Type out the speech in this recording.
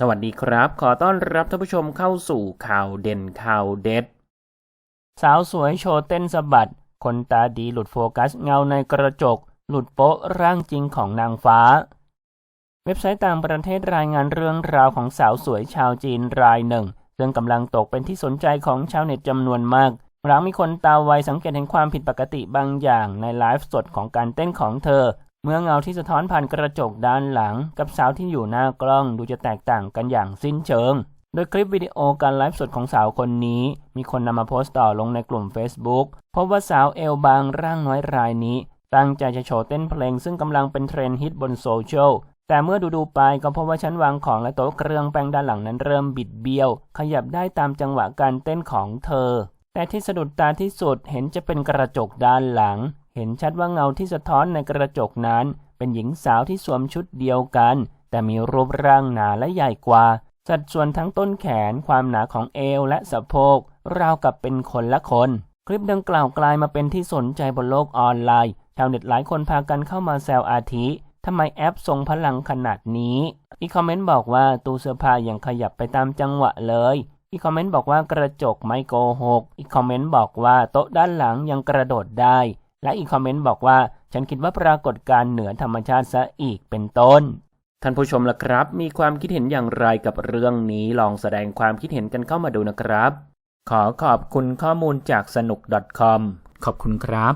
สวัสดีครับ ขอต้อนรับท่านผู้ชมเข้าสู่ข่าวเด่นข่าวเด็ด สาวสวยโชว์เต้นสะบัด คนตาดีหลุดโฟกัสเงาในกระจก หลุดโป๊ะร่างจริงของนางฟ้า เว็บไซต์ต่างประเทศรายงานเรื่องราวของสาวสวยชาวจีนรายหนึ่ง ซึ่งกำลังตกเป็นที่สนใจของชาวเน็ตจำนวนมาก หลังมีคนตาไวสังเกตเห็นความผิดปกติบางอย่างในไลฟ์สดของการเต้นของเธอ เมื่อเงาที่สะท้อนผ่านกระจกด้านหลัง กับสาวที่อยู่หน้ากล้องดูจะแตกต่างกันอย่างสิ้นเชิง โดยคลิปวิดีโอการไลฟ์สดของสาวคนนี้ มีคนนำมาโพสต์ต่อลงในกลุ่ม Facebook พบว่าสาวเอลบางร่างน้อยรายนี้ ตั้งใจจะโชว์เต้นเพลงซึ่งกำลังเป็นเทรนด์ฮิตบนโซเชียลแต่เมื่อดูดูไปก็พบว่าชั้นวางของและโต๊ะเครื่องแป้งด้านหลังนั้นเริ่มบิดเบี้ยว ขยับได้ตามจังหวะการเต้นของเธอ แต่ที่สะดุดตาที่สุดเห็นจะเป็นกระจกด้านหลัง เห็นชัดว่าเงาที่สะท้อนในกระจกนั้น เป็นหญิงสาวที่สวมชุดเดียวกัน แต่มีรูปร่างหนาและใหญ่กว่า สัดส่วนทั้งต้นแขนความหนาของเอวและสะโพกราวกับเป็นคนละคน คลิปดังกล่าวกลายมาเป็นที่สนใจบนโลกออนไลน์ ชาวเน็ตหลายคนพากันเข้ามาแซวอาทิทำไมแอปทรงพลังขนาดนี้ อีคอมเมนต์บอกว่าตู้เสื้อผ้ายังขยับไปตามจังหวะเลย อีคอมเมนต์บอกว่ากระจกไม่โกหก อีคอมเมนต์บอกว่าโต๊ะด้านหลังยังกระโดดได้ และอีกคอมเมนต์บอกว่า ฉันคิดว่าปรากฏการณ์เหนือธรรมชาติซะอีกเป็นต้น ท่านผู้ชมล่ะครับ มีความคิดเห็นอย่างไรกับเรื่องนี้ ลองแสดงความคิดเห็นกันเข้ามาดูนะครับ ขอขอบคุณข้อมูลจากสนุก .com ขอบคุณครับ